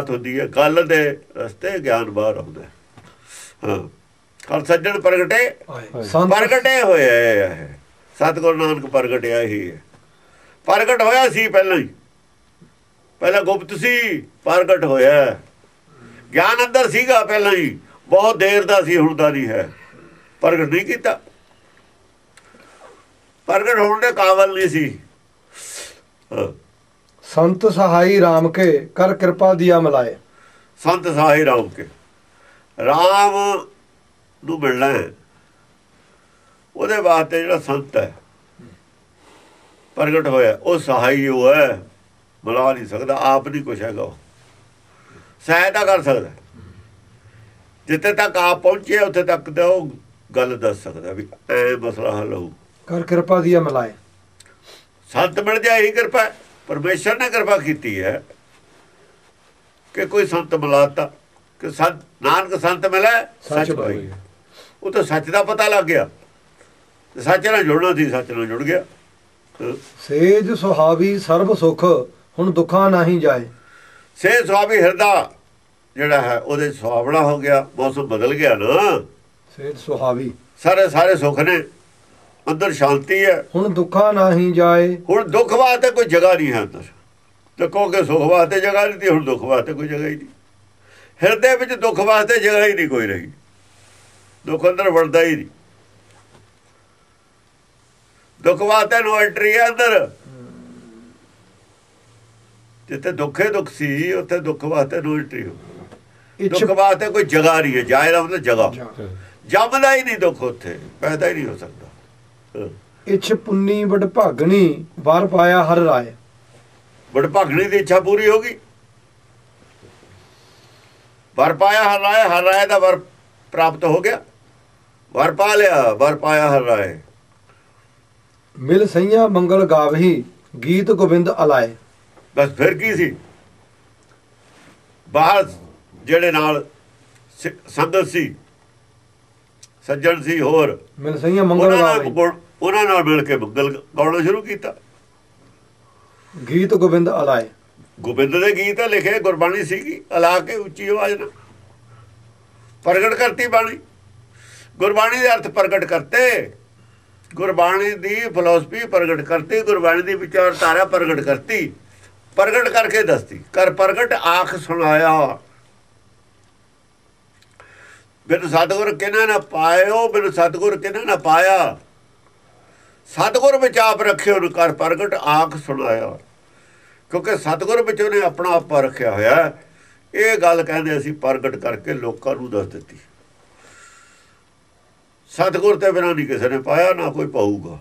ਬਾਤ ਹੁੰਦੀ ਹੈ ਗੱਲ ਦੇ ਰਸਤੇ ਗਿਆਨ ਬਾਹਰ ਆਉਂਦਾ ਹੈ। ਹਾਂ ਹਰ ਸੱਜਣ ਪ੍ਰਗਟੇ ਪ੍ਰਗਟੇ ਹੋਏ ਹੈ ਸਤਿਗੁਰੂ ਨਾਨਕ ਪ੍ਰਗਟਿਆ ਹੀ ਹੈ। ਪ੍ਰਗਟ ਹੋਇਆ ਸੀ ਪਹਿਲਾਂ ਹੀ। ਪਹਿਲਾਂ ਗੁਪਤ ਸੀ ਪ੍ਰਗਟ ਹੋਇਆ ਗਿਆਨ ਅੰਦਰ ਸੀਗਾ ਪਹਿਲਾਂ ਹੀ। ਬਹੁਤ ਦੇਰ ਦਾ ਸੀ ਹੁਣ ਦਾ ਨਹੀਂ ਹੈ। ਪ੍ਰਗਟ ਨਹੀਂ ਕੀਤਾ। ਪ੍ਰਗਟ ਹੋਣ ਦੇ ਕਾਬਲ ਨਹੀਂ ਸੀ। ਹਾਂ, ਸੰਤ ਸਹਾਈ RAM ਕੇ ਕਰ ਕਿਰਪਾ ਦਿਆ ਮਲਾਏ। ਸੰਤ ਸਾਹੀ ਰਾਮ ਕੇ। ਰਾਮ ਨੂੰ ਮਿਲਣਾ ਹੈ। ਉਹਦੇ ਵਾਸਤੇ ਜਿਹੜਾ ਸੰਤ ਹੈ ਪ੍ਰਗਟ ਹੋਇਆ ਉਹ ਸਹਾਈ ਉਹ ਹੈ। ਮਿਲਾ ਨਹੀਂ ਸਕਦਾ ਆਪ ਨਹੀਂ ਕੁਛ ਹੈਗਾ ਸਹਾਇਤਾ ਕਰ ਸਕਦਾ। ਜਿੱਥੇ ਤੱਕ ਆਪ ਪਹੁੰਚੇ ਉੱਥੇ ਤੱਕ ਤਾਂ ਉਹ ਗੱਲ ਦੱਸ ਸਕਦਾ ਵੀ ਐ ਮਸਲਾ ਹੱਲ ਹੋਊ। ਕਰ ਕਿਰਪਾ ਦਿਆ ਮਲਾਏ। ਸੰਤ ਮਿਲ ਜਾਏ ਹੀ ਕਿਰਪਾ ਹੈ। ਪਰਮੇਸ਼ਰ ਨੇ ਕਿਰਪਾ ਕੀਤੀ ਹੈ ਕਿ ਕੋਈ ਸੰਤ ਮਿਲਾਤਾ ਕਿ ਸੰਤ ਨਾਨਕ ਸੰਤ ਮਿਲੇ ਸੱਚ ਪਾਈ ਉਹ ਤਾਂ ਸੱਚ ਦਾ ਪਤਾ ਲੱਗ ਗਿਆ। ਸੱਚ ਨਾਲ ਜੁੜਨਾ ਸੀ ਸੱਚ ਨਾਲ ਜੁੜ ਗਿਆ। ਸੇਜ ਸੁਹਾਵੀ ਸਰਬ ਸੁਖ ਹੁਣ ਦੁੱਖਾਂ ਨਹੀਂ ਜਾਏ। ਸੇ ਸੁਆਮੀ ਹਿਰਦਾ ਜਿਹੜਾ ਹੈ ਉਹਦੇ ਸੁਹਾਵਣਾ ਹੋ ਗਿਆ ਮੌਸਮ ਬਦਲ ਗਿਆ ਨਾ। ਸੇਜ ਸੁਹਾਵੀ। ਸਾਰੇ ਸਾਰੇ ਸੁੱਖ ਨੇ। ਅੰਦਰ ਸ਼ਾਂਤੀ ਹੈ। ਹੁਣ ਦੁੱਖਾਂ ਨਹੀਂ ਜਾਏ। ਹੁਣ ਦੁੱਖ ਵਾਸਤੇ ਕੋਈ ਜਗ੍ਹਾ ਨਹੀਂ ਹੈ ਅੰਦਰ। ਤੇ ਕਹੋਗੇ ਸੁਖ ਵਾਸਤੇ ਜਗ੍ਹਾ ਨਹੀਂ ਤੀ ਹੁਣ ਦੁੱਖ ਵਾਸਤੇ ਕੋਈ ਜਗ੍ਹਾ ਹੀ ਨਹੀਂ। ਹਿਰਦੇ ਵਿੱਚ ਦੁੱਖ ਵਾਸਤੇ ਜਗ੍ਹਾ ਹੀ ਨਹੀਂ ਕੋਈ ਰਹੀ। ਦੁੱਖ ਅੰਦਰ ਵੜਦਾ ਹੀ ਨਹੀਂ। ਦੁੱਖ ਵਾਸਤੇ ਨੋ ਐਂਟਰੀ ਹੈ ਅੰਦਰ। ਜਿੱਥੇ ਦੁੱਖੇ ਦੁੱਖ ਸੀ ਉੱਥੇ ਦੁੱਖ ਵਾਸਤੇ ਨੋ ਐਂਟਰੀ ਹੋ ਦੁੱਖ ਵਾਸਤੇ ਕੋਈ ਜਗ੍ਹਾ ਨਹੀਂ ਹੈ। ਜਾਇ ਮਤਲਬ ਜਗ੍ਹਾ। ਜੰਮਦਾ ਹੀ ਨਹੀਂ ਦੁੱਖ ਉੱਥੇ। ਪੈਦਾ ਹੀ ਨਹੀਂ ਹੋ ਸਕਦਾ। ਇੱਛ ਪੁੰਨੀ ਵਡ ਭਾਗਣੀ ਵਰ ਪਾਇਆ ਹਰ ਰਾਏ। ਵਡਭਾਗਣੀ ਦੀ ਇੱਛਾ ਪੂਰੀ ਹੋ ਗਈ। ਵਰ ਪਾਇਆ ਹਰ ਰਾਏ ਹਰ ਰਾਏ ਦਾ ਵਰ ਪ੍ਰਾਪਤ ਹੋ ਗਿਆ। ਵਰ ਪਾ ਲਿਆ ਵਰ ਪਾਇਆ ਹਰ ਰਾਏ। ਮਿਲ ਸਈਆ ਮੰਗਲ ਗਾਵਹੀ ਗੀਤ ਗੋਬਿੰਦ ਅਲਾਏ। ਬਸ ਫਿਰ ਕੀ ਸੀ? ਬਾਹਰ ਜਿਹੜੇ ਨਾਲ ਸੰਗਤ ਸੀ ਸੱਜਣ ਸੀ ਹੋਰ ਮਿਲ ਸਈਆ ਮੰਗਲ ਗਾਵਹੀ। ਉਹਨਾਂ ਨਾਲ ਮਿਲ ਕੇ ਮੰਗਲ ਗਾਉਣਾ ਸ਼ੁਰੂ ਕੀਤਾ। ਗੀਤ ਗੋਬਿੰਦ ਅਲਾਏ। ਗੋਬਿੰਦ ਦੇ ਗੀਤ ਲਿਖੇ ਗੁਰਬਾਣੀ ਸੀਗੀ ਅਲਾ ਕੇ ਉੱਚੀ ਆਵਾਜ਼ ਨਾਲ। ਪ੍ਰਗਟ ਕਰਤੀ ਬਾਣੀ। ਗੁਰਬਾਣੀ ਦੇ ਅਰਥ ਪ੍ਰਗਟ ਕਰਤੇ। ਗੁਰਬਾਣੀ ਦੀ ਫਿਲਾਸਫੀ ਪ੍ਰਗਟ ਕਰਤੀ ਗੁਰਬਾਣੀ ਦੀ ਵਿਚਾਰਧਾਰਾ ਪ੍ਰਗਟ ਕਰਤੀ। ਪ੍ਰਗਟ ਕਰਕੇ ਦੱਸਤੀ ਕਰ ਪ੍ਰਗਟ ਆਖ ਸੁਣਾਇਆ। ਬਿਨ ਸਤਗੁਰ ਕਿਨਾਂ ਨਾ ਪਾਇਓ ਬਿਨ ਸਤਗੁਰ ਕਿਨਾਂ ਨਾ ਪਾਇਆ। ਸਤਗੁਰ ਵਿੱਚ ਆਪ ਰੱਖਿਓ ਨੂੰ ਕਰ ਪ੍ਰਗਟ ਆਖ ਸੁਣਾਇਆ। ਕਿਉਂਕਿ ਸਤਗੁਰ ਵਿੱਚ ਉਹਨੇ ਆਪਣਾ ਆਪਾ ਰੱਖਿਆ ਹੋਇਆ। ਇਹ ਗੱਲ ਕਹਿੰਦੇ ਅਸੀਂ ਪ੍ਰਗਟ ਕਰਕੇ ਲੋਕਾਂ ਨੂੰ ਦੱਸ ਦਿੱਤੀ। ਸਤਗੁਰ ਤੇ ਬਿਨਾਂ ਨਹੀਂ ਕਿਸੇ ਨੇ ਪਾਇਆ, ਨਾ ਕੋਈ ਪਾਊਗਾ,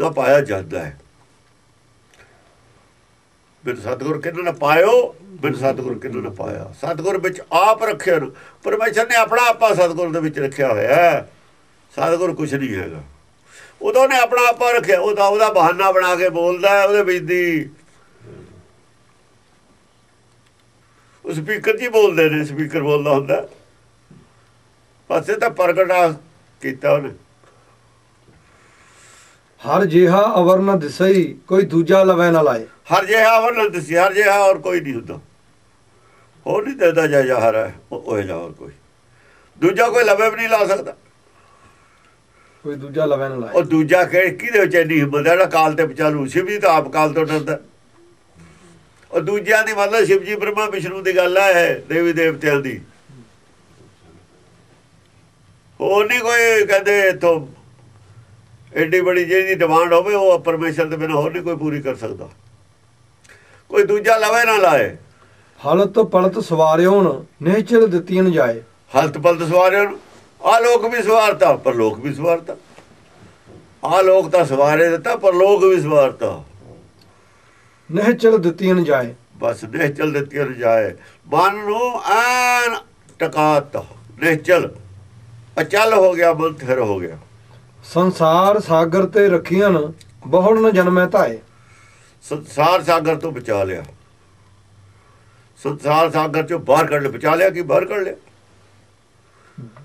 ਨਾ ਪਾਇਆ ਜਾਂਦਾ ਹੈ। ਬਿਨ ਸਤਗੁਰ ਕਿਹਨਾਂ ਨੇ ਪਾਇਓ, ਬਿਨ ਸਤਗੁਰ ਕਿਹਨਾਂ ਨੇ ਪਾਇਆ। ਸਤਗੁਰ ਵਿੱਚ ਆਪ ਰੱਖਿਆ ਨੂੰ, ਪਰਮੇਸ਼ਰ ਨੇ ਆਪਣਾ ਆਪਾ ਸਤਗੁਰ ਦੇ ਵਿੱਚ ਰੱਖਿਆ ਹੋਇਆ। ਹੈ ਸਤਗੁਰ ਕੁਝ ਨਹੀਂ ਹੈਗਾ। ਉਦੋਂ ਨੇ ਆਪਣਾ ਆਪਾ ਰੱਖਿਆ ਉਹਦਾ ਉਹਦਾ ਬਹਾਨਾ ਬਣਾ ਕੇ ਬੋਲਦਾ ਉਹਦੇ ਵਿੱਚ ਦੀ। ਉਹ ਸਪੀਕਰ ਜੀ ਬੋਲਦੇ ਨੇ ਸਪੀਕਰ ਬੋਲਦਾ ਹੁੰਦਾ। ਪਾਸੇ ਤਾਂ ਪ੍ਰਗਟ ਕੀਤਾ ਉਹਨੇ। ਹਰ ਜਿਹਾ ਅਵਰ ਨ ਦਿਸਈ ਕੋਈ ਦੂਜਾ ਲਵੈ ਨ ਲਾਏ। ਹਰ ਜਿਹਾ ਵਰਨਤ ਸੀ ਹਰ ਜਿਹਾ ਹੋਰ ਕੋਈ ਨਹੀਂ ਹੁੰਦਾ। ਹੋਰ ਨਹੀਂ ਦੇਦਾ ਜਾ ਜਾ ਹਰ ਹੈ ਉਹ ਉਹ ਜਿਹਾ ਹੋਰ ਕੋਈ। ਦੂਜਾ ਕੋਈ ਲਵੇ ਵੀ ਨਹੀਂ ਲਾ ਸਕਦਾ। ਕੋਈ ਦੂਜਾ ਲਵੈ ਨ ਉਹ ਦੂਜਾ ਕਿ ਕਿਹਦੇ ਵਿੱਚ ਇੰਨੀ ਹਿੰਮਤ ਹੈ? ਜਿਹੜਾ ਕਾਲ ਤੇ ਬਚਾਲੂ ਸ਼ਿਵ ਜੀ ਤਾਂ ਆਪ ਕਾਲ ਤੋਂ ਡਰਦਾ ਉਹ ਦੂਜਿਆਂ ਦੀ ਮਤਲਬ ਸ਼ਿਵ ਜੀ ਬ੍ਰਹਮਾ ਵਿਸ਼ਨੂੰ ਦੀ ਗੱਲ ਹੈ ਦੇਵੀ ਦੇਵਤਿਆਂ ਦੀ। ਹੋਰ ਨਹੀਂ ਕੋਈ ਕਹਿੰਦੇ ਇਥੋਂ ਐਡੀ ਬੜੀ ਜਿਹਦੀ ਡਿਮਾਂਡ ਹੋਵੇ ਉਹ ਪਰਮੇਸ਼ਰ ਦੇ ਬਿਨਾਂ ਹੋਰ ਨਹੀਂ ਕੋਈ ਪੂਰੀ ਕਰ ਸਕਦਾ। ਕੋਈ ਦੂਜਾ ਲਵੇ ਨਾ ਲਾਏ। ਹਲਤ ਪਲਤ ਸਵਾਰਿਓਣ ਨਿਹਚਲ ਦਿੱਤੀਆਂ ਜਾਏ। ਹਲਤ ਪਲਤ ਸਵਾਰਿਆਂ ਨੂੰ। ਆ ਲੋਕ ਵੀ ਸਵਾਰਤਾ ਪਰ ਲੋਕ ਵੀ ਸਵਾਰਤਾ ਆ ਲੋਕ ਤਾਂ ਸਵਾਰੇ ਦਿੱਤਾ ਪਰ ਲੋਕ ਵੀ ਸਵਾਰਤਾ ਨਿਹਚਲ ਦਿੱਤੀਆਂ ਨ ਜਾਏ। ਬਸ ਨਿਹਚਲ ਦਿੱਤੀ ਰਜਾਏ ਮਨ ਨੂੰ ਐਨ ਟਕਾਤਾ ਨਿਹਚਲ ਅਚਲ ਹੋ ਗਿਆ ਮਨ ਥਿਰ ਹੋ ਗਿਆ। ਸੰਸਾਰ ਸਾਗਰ ਤੇ ਰੱਖੀਆਂ ਨ ਬਹੁੜ ਨ ਜਨਮੈ ਧਾਏ। ਸੰਸਾਰ ਸਾਗਰ ਤੋਂ ਬਚਾ ਲਿਆ। ਸੰਸਾਰ ਸਾਗਰ ਚੋਂ ਬਾਹਰ ਕੱਢ ਲਿਆ। ਬਚਾ ਲਿਆ ਕਿ ਬਾਹਰ ਕੱਢ ਲਿਆ?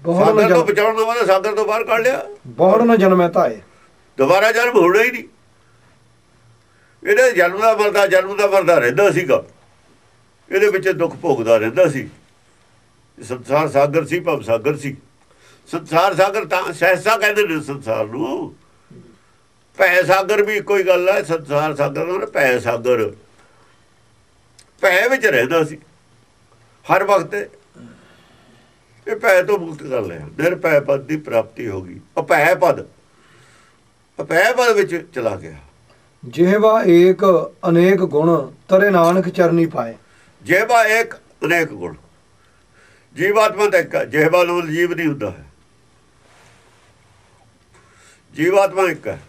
ਸਾਗਰ ਤੋਂ ਜਨਮ ਬਚਾਉਣ ਦਾ ਮਤਲਬ ਸਾਗਰ ਤੋਂ ਬਾਹਰ ਕੱਢ ਲਿਆ। ਬਹੁੜ ਨ ਜਨਮੈ ਧਾਏ ਦੁਬਾਰਾ ਜਨਮ ਹੋਣਾ ਹੀ ਨਹੀਂ। ਇਹਦੇ ਜਨਮ ਦਾ ਮਰਦਾ ਜਨਮ ਦਾ ਮਰਦਾ ਰਹਿੰਦਾ ਸੀਗਾ। ਇਹਦੇ ਵਿੱਚ ਦੁੱਖ ਭੋਗਦਾ ਰਹਿੰਦਾ ਸੀ। ਸੰਸਾਰ ਸਾਗਰ ਸੀ ਭਵ ਸਾਗਰ ਸੀ। ਸੰਸਾਰ ਸਾਗਰ ਤਾਂ ਸਹਿਸਾ ਕਹਿੰਦੇ ਨੇ ਸੰਸਾਰ ਨੂੰ। ਭੈ ਸਾਗਰ ਵੀ ਕੋਈ ਗੱਲ ਹੈ ਸੰਸਾਰ ਸਾਗਰ ਨਾਲ ਭੈ ਸਾਗਰ। ਭੈ ਵਿੱਚ ਰਹਿੰਦਾ ਸੀ। ਹਰ ਵਕਤ ਇਹ ਭੈ ਤੋਂ ਮੁਕਤ ਕਰ ਲਿਆ। ਨਿਰਭੈ ਪਦ ਦੀ ਪ੍ਰਾਪਤੀ ਹੋ ਗਈ। ਅਭੈ ਪਦ। ਅਭੈ ਪਦ ਵਿੱਚ ਚਲਾ ਗਿਆ। ਜਿਹਵਾ ਏਕ ਅਨੇਕ ਗੁਣ ਤਰੇ ਨਾਨਕ ਚਰਨੀ ਪਾਏ। ਜੇਵਾ ਇੱਕ ਅਨੇਕ ਗੁਣ। ਜੀਵਾਤਮਾ ਦਾ ਇੱਕ ਜਿਹਵਾ ਨੂੰ ਜੀਵ ਨਹੀਂ ਹੁੰਦਾ ਹੈ। ਜੀਵਾਤਮਾ ਇੱਕ ਹੈ।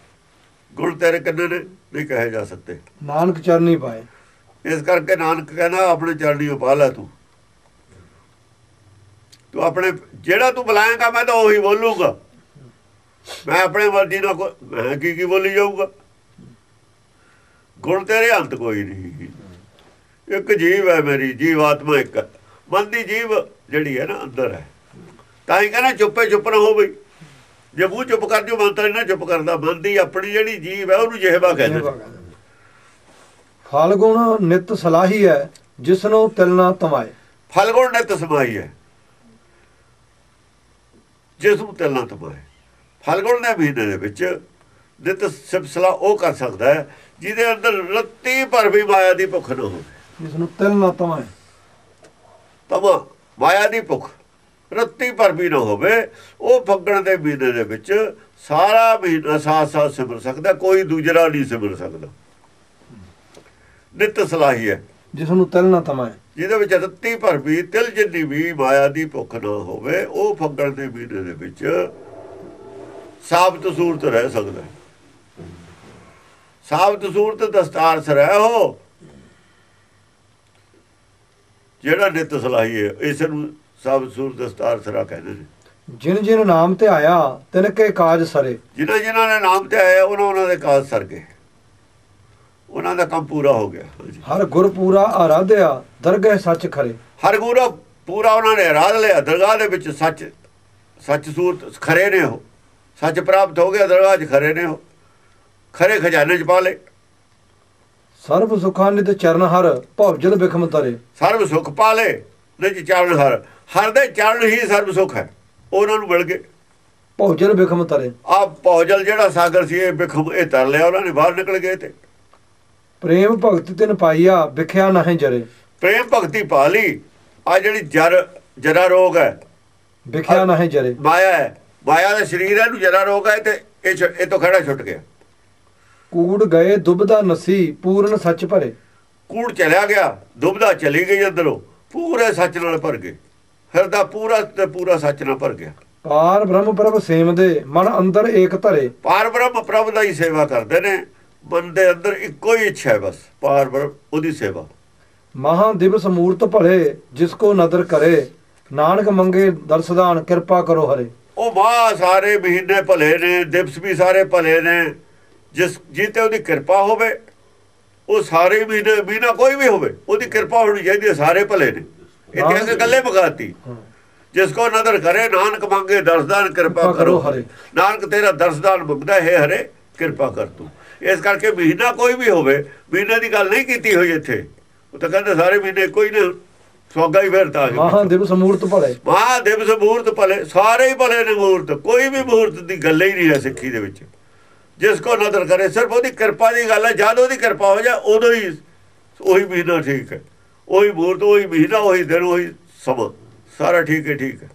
ਗੁਣ ਤੇਰੇ ਕਿੰਨੇ ਨੇ? ਨਹੀਂ ਕਹੇ ਜਾ ਸਕਦੇ। ਨਾਨਕ ਚਰਨੀ ਪਾਏ। ਇਸ ਕਰਕੇ ਨਾਨਕ ਕਹਿੰਦਾ ਆਪਣੇ ਚਰਣੀ ਉਪਾ ਲੈ ਤੂੰ। ਤੂੰ ਆਪਣੇ ਜਿਹੜਾ ਤੂੰ ਬੁਲਾਏਗਾ ਮੈਂ ਤਾਂ ਉਹੀ ਬੋਲੂਗਾ। ਮੈਂ ਆਪਣੇ ਮਰਜ਼ੀ ਨਾਲ ਮੈਂ ਕੀ ਕੀ ਬੋਲੀ ਜਾਊਗਾ? ਗੁਣ ਤੇਰੇ ਅੰਤ ਕੋਈ ਨਹੀਂ। ਇੱਕ ਜੀਵ ਹੈ ਮੇਰੀ ਜੀਵਾਤਮਾ ਇੱਕ। ਮਨ ਦੀ ਜੀਵ ਜਿਹੜੀ ਹੈ ਨਾ ਅੰਦਰ ਹੈ। ਤਾਂ ਹੀ ਕਹਿੰਦਾ ਚੁੱਪੇ ਚੁੱਪ ਨਾ ਹੋ ਬਈ। ਜੇ ਮੂੰਹ ਚੁੱਪ ਕਰ ਜੋ ਮਨ ਤਾਂ ਨਾ ਚੁੱਪ ਕਰਦਾ ਮਨ ਦੀ ਆਪਣੀ ਜਿਹੜੀ ਜੀਵ ਹੈ ਉਹਨੂੰ ਜਿਹਵਾ ਕਹਿੰਦੇ। ਫਲ ਗੁਣ ਨਿਤ ਸਲਾਹੀ ਹੈ ਜਿਸਨੂੰ ਤਿਲ ਨਾ ਤਮਾਏ। ਫਲਗੁਣ ਨੇ ਤਸਮਾਈ ਹੈ। ਜਿਸ ਨੂੰ ਤਿਲਣਾ ਤਮਾਏ ਫਲਗੁਣ ਦੇ ਮਹੀਨੇ ਦੇ ਵਿੱਚ ਨਿਤ ਸਿਫਸਲਾ ਉਹ ਕਰ ਸਕਦਾ ਹੈ ਜਿਹਦੇ ਅੰਦਰ ਰੱਤੀ ਭਰ ਵੀ ਮਾਇਆ ਦੀ ਭੁੱਖ ਨਾ ਹੋਵੇ। ਜਿਸਨੂੰ ਤਿਲ ਨਾ ਤਮਾਏ ਤਮਾ ਮਾਇਆ ਦੀ ਭੁੱਖ ਰੱਤੀ ਭਰ ਵੀ ਨਾ ਹੋਵੇ ਉਹ ਫੱਗਣ ਦੇ ਮਹੀਨੇ ਦੇ ਵਿੱਚ ਸਾਰਾ ਮਹੀਨਾ ਸਾਥ ਸਾਥ ਸਿਮਰ ਸਕਦਾ ਕੋਈ ਦੂਜਰਾ ਨਹੀਂ ਸਿਮਰ ਸਕਦਾ। ਨਿਤ ਸਲਾਹੀ ਹੈ। ਜਿਸਨੂੰ ਤਿਲ ਨਾ ਤਮਾਏ। ਜਿਹਦੇ ਵਿੱਚ ਰੱਤੀ ਭਰ ਵੀ ਤਿਲ ਜਿੰਨੀ ਵੀ ਮਾਇਆ ਦੀ ਭੁੱਖ ਨਾ ਹੋਵੇ ਉਹ ਫੱਗਣ ਦੇ ਮਹੀਨੇ ਦੇ ਵਿੱਚ ਸਾਬਤ ਸੂਰਤ ਰਹਿ ਸਕਦਾ। ਸਾਬਤ ਸੂਰਤ ਦਸਤਾਰ ਸ ਰਹਿ ਹੋ। ਜਿਹੜਾ ਨਿਤ ਸਲਾਹੀ ਹੈ ਇਸ ਨੂੰ ਸਾਬਤ ਸੂਰਤ ਦਸਤਾਰ ਸਰਾ ਕਹਿੰਦੇ ਨੇ। ਜਿਨ ਜਿਨ ਨਾਮ ਤੇ ਆਇਆ ਤਿਨ ਕੇ ਕਾਜ ਸਰੇ। ਜਿਨ੍ਹਾਂ ਜਿਨ੍ਹਾਂ ਨੇ ਨਾਮ ਤੇ ਆਇਆ ਉਹਨਾਂ ਉਹਨਾਂ ਦੇ ਕਾਜ ਸਰ ਗਏ। ਉਹਨਾਂ ਦਾ ਕੰਮ ਪੂਰਾ ਹੋ ਗਿਆ। ਹਰ ਗੁਰ ਪੂਰਾ ਆਰਾਧਿਆ ਦਰਗਹਿ ਸੱਚ ਖਰੇ। ਹਰ ਗੁਰੂ ਪੂਰਾ ਉਹਨਾਂ ਨੇ ਰਾਧ ਲਿਆ। ਦਰਗਾਹ ਦੇ ਵਿੱਚ ਸੱਚ ਸੱਚ ਸੂਰਤ ਖਰੇ ਨੇ ਉਹ। ਸੱਚ ਪ੍ਰਾਪਤ ਹੋ ਗਿਆ ਦਰਗਾਹ 'ਚ ਖਰੇ ਨੇ ਉਹ। ਖਰੇ ਖਜ਼ਾਨੇ 'ਚ ਪਾ ਲਏ। ਸਰਬ ਸੁਖਾਂ ਨਿਤ ਚਰਨ ਹਰ ਭਵਜਲ ਬਿਖਮ ਤਰੇ। ਸਰਬ ਸੁਖ ਪਾ ਲਏ ਨਿਜ ਚਰਨ ਹਰ। ਹਰ ਦੇ ਚਰਨ ਹੀ ਸਰਬ ਸੁਖ ਹੈ। ਉਹਨਾਂ ਨੂੰ ਮਿਲ ਗਏ। ਭਵਜਲ ਬਿਖਮ ਤਰੇ। ਆ ਪੌਜਲ ਜਿਹੜਾ ਸਾਗਰ ਸੀ ਇਹ ਬਿਖਮ ਇਹ ਤਰ ਲਿਆ। ਉਹਨਾਂ ਨੇ ਬਾਹਰ ਨਿਕਲ ਗਏ ਤੇ। ਪ੍ਰੇਮ ਭਗਤ ਤਿਨ ਪਾਈਆ ਵਿਖਿਆ ਨਾਹੀਂ ਜਰੇ। ਪ੍ਰੇਮ ਭਗਤੀ ਪਾ ਲਈ। ਆ ਜਿਹੜੀ ਜਰ ਜਰਾ ਰੋਗ ਹੈ। ਵਿਖਿਆ ਨਾਹੀਂ ਜਰੇ। ਮਾਇਆ ਹੈ। ਮਾਇਆ ਦਾ ਸਰੀਰ ਹੈ ਨੂੰ ਜਰਾ ਰੋਗ ਹੈ ਤੇ ਇਹ ਇਹ ਤੋਂ ਖੜਾ ਛੁੱਟ ਗਿਆ। ਕੂੜ ਗਏ ਦੁਬਦਾ ਨਸੀ ਪੂਰਨ ਸੱਚ ਭਰੇ। ਕੂੜ ਚਲਿਆ ਗਿਆ ਦੁਬਦਾ ਚਲੀ ਗਈ ਅੰਦਰੋਂ। ਪੂਰੇ ਸੱਚ ਨਾਲ ਭਰ ਗਏ। ਹਿਰਦਾ ਪੂਰਾ ਤੇ ਪੂਰਾ ਸੱਚ ਨਾਲ ਭਰ ਗਿਆ। ਪਾਰ ਬ੍ਰਹਮ ਪ੍ਰਭ ਸੇਮ ਦੇ ਮਨ ਅੰਦਰ ਏਕ ਧਰੇ। ਪਾਰ ਬ੍ਰਹਮ ਪ੍ਰਭ ਦਾ ਹੀ ਸੇਵਾ ਕਰਦੇ ਨੇ। ਮਨ ਦੇ ਅੰਦਰ ਇੱਕੋ ਹੀ ਇੱਛਾ ਹੈ ਬਸ ਪਾਰ ਬ੍ਰਹਮ ਉਹਦੀ ਸੇਵਾ। ਮਹਾ ਦਿਵਸ ਮੂਰਤ ਭਲੇ ਜਿਸ ਕੋ ਨਦਰ ਕਰੇ ਨਾਨਕ ਮੰਗੇ ਦਰਸਦਾਨ ਕਿਰਪਾ ਕਰੋ ਹਰੇ। ਉਹ ਮਾਹ ਸਾਰੇ ਮਹੀਨੇ ਭਲੇ ਨੇ ਦਿਵਸ ਵੀ ਸਾਰੇ ਭਲੇ ਨੇ ਜਿਸ ਜੀਤੇ ਉਹਦੀ ਕਿਰਪਾ ਹੋਵੇ ਉਹ ਸਾਰੇ ਮਹੀਨੇ ਮਹੀਨਾ ਕੋਈ ਵੀ ਹੋਵੇ ਉਹਦੀ ਕਿਰਪਾ ਹੋਣੀ ਚਾਹੀਦੀ ਹੈ ਸਾਰੇ ਭਲੇ ਨੇ। ਕੇ ਗੱਲੇ ਮਗਾਤੀ ਜਿਸ ਕੋ ਨਦਰ ਕਰੇ ਨਾਨਕ ਮੰਗੇ ਦਰਸਦਾਨ ਕਿਰਪਾ ਕਰੋ ਹਰੇ। ਨਾਨਕ ਤੇਰਾ ਦਰਸਦਾਨ ਮੰਗਦਾ ਹੈ ਹਰੇ ਕਿਰਪਾ ਕਰ ਤੂੰ। ਇਸ ਕਰਕੇ ਮਹੀਨਾ ਕੋਈ ਵੀ ਹੋਵੇ ਮਹੀਨੇ ਦੀ ਗੱਲ ਨਹੀਂ ਕੀਤੀ ਹੋਈ ਇੱਥੇ। ਉਹ ਤਾਂ ਕਹਿੰਦੇ ਸਾਰੇ ਮਹੀਨੇ ਕੋਈ ਨਾ ਸੋਗਾ ਹੀ ਫਿਰ ਤਾਂ ਆ ਗਿਆ ਮਹਾ ਦਿਵਸ ਮੂਰਤ ਭਲੇ। ਮਹਾ ਦਿਵਸ ਮੂਰਤ ਭਲੇ ਸਾਰੇ ਹੀ ਭਲੇ ਨੇ ਮੂਰਤ ਕੋਈ ਵੀ ਮੂਰਤ ਦੀ ਗੱਲ ਹੀ ਨਹੀਂ ਹੈ ਸਿੱਖੀ ਦੇ ਵਿੱਚ। ਜਿਸ ਕੋ ਨਦਰ ਕਰੇ ਸਿਰਫ ਉਹਦੀ ਕਿਰਪਾ ਦੀ ਗੱਲ ਹੈ ਜਦ ਉਹਦੀ ਕਿਰਪਾ ਹੋ ਜਾ ਉਦੋਂ ਹੀ ਉਹੀ ਮਹੀਨਾ ਠੀਕ ਹੈ। ਉਹੀ ਮੂਰਤ ਉਹੀ ਮਹੀਨਾ ਉਹੀ ਦਿਨ ਉਹੀ ਸਮਾਂ। ਸਾਰਾ ਠੀਕ ਹੈ ਠੀਕ ਹੈ।